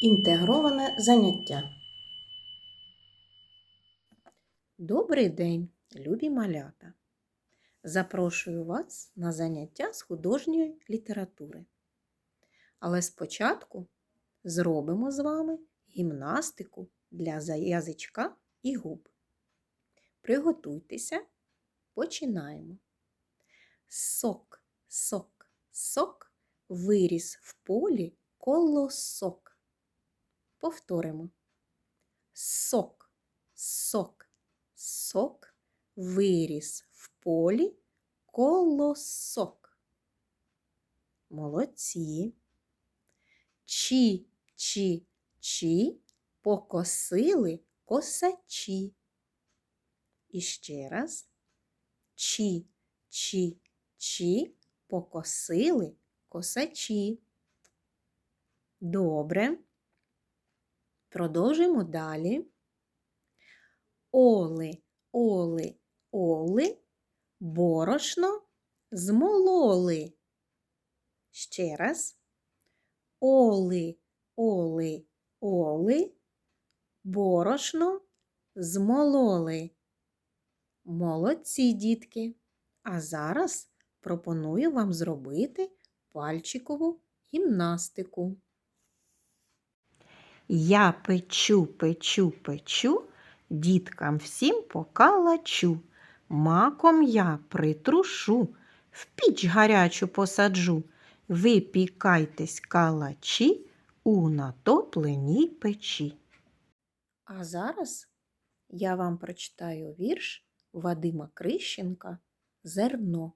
Інтегроване заняття. Добрий день, любі малята! Запрошую вас на заняття з художньої літератури. Але спочатку зробимо з вами гімнастику для язичка і губ. Приготуйтеся, починаємо. Сок, сок, сок виріс в полі колосок. Повторимо. Сок, сок, сок виріс в полі колосок. Молодці. Чі, чі, чі покосили косачі. І ще раз. Чі, чі, чі покосили косачі. Добре. Продовжуємо далі. Оли, оли, оли, борошно змололи. Ще раз. Оли, оли, оли, борошно змололи. Молодці, дітки. А зараз пропоную вам зробити пальчикову гімнастику. Я печу, печу, печу, діткам всім покалачу. Маком я притрушу, в піч гарячу посаджу. Випікайтесь калачі у натопленій печі. А зараз я вам прочитаю вірш Вадима Крищенка Зерно.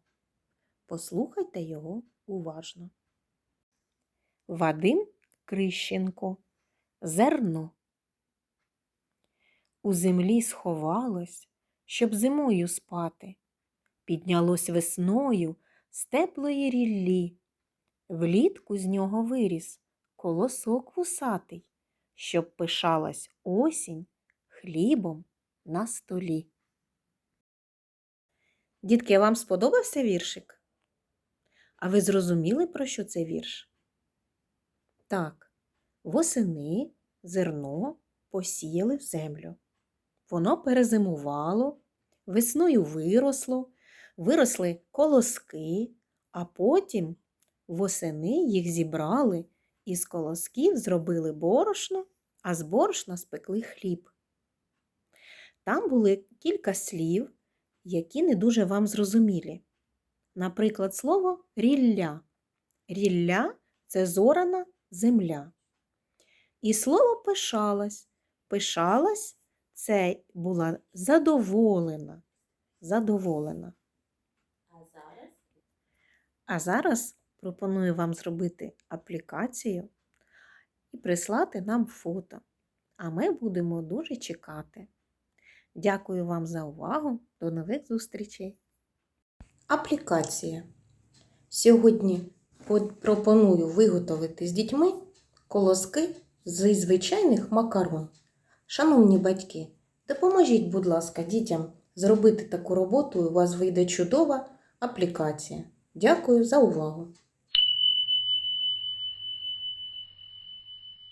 Послухайте його уважно. Вадим Крищенко Зерно. У землі сховалось, щоб зимою спати. Піднялось весною з теплої ріллі. Влітку з нього виріс колосок вусатий, щоб пишалась осінь хлібом на столі. Дітки, вам сподобався віршик? А ви зрозуміли, про що це вірш? Так, восени зерно посіяли в землю. Воно перезимувало, весною виросло, виросли колоски, а потім восени їх зібрали і з колосків зробили борошно, а з борошна спекли хліб. Там були кілька слів, які не дуже вам зрозумілі. Наприклад, слово рілля. Рілля це зорана земля. І слово пишалась. Пишалась це була задоволена. Задоволена. А зараз А зараз пропоную вам зробити аплікацію і прислати нам фото. А ми будемо дуже чекати. Дякую вам за увагу. До нових зустрічей. Аплікація. Сьогодні пропоную виготовити з дітьми колоски зі звичайних макарон. Шановні батьки, допоможіть, будь ласка, дітям зробити таку роботу, і у вас вийде чудова аплікація. Дякую за увагу!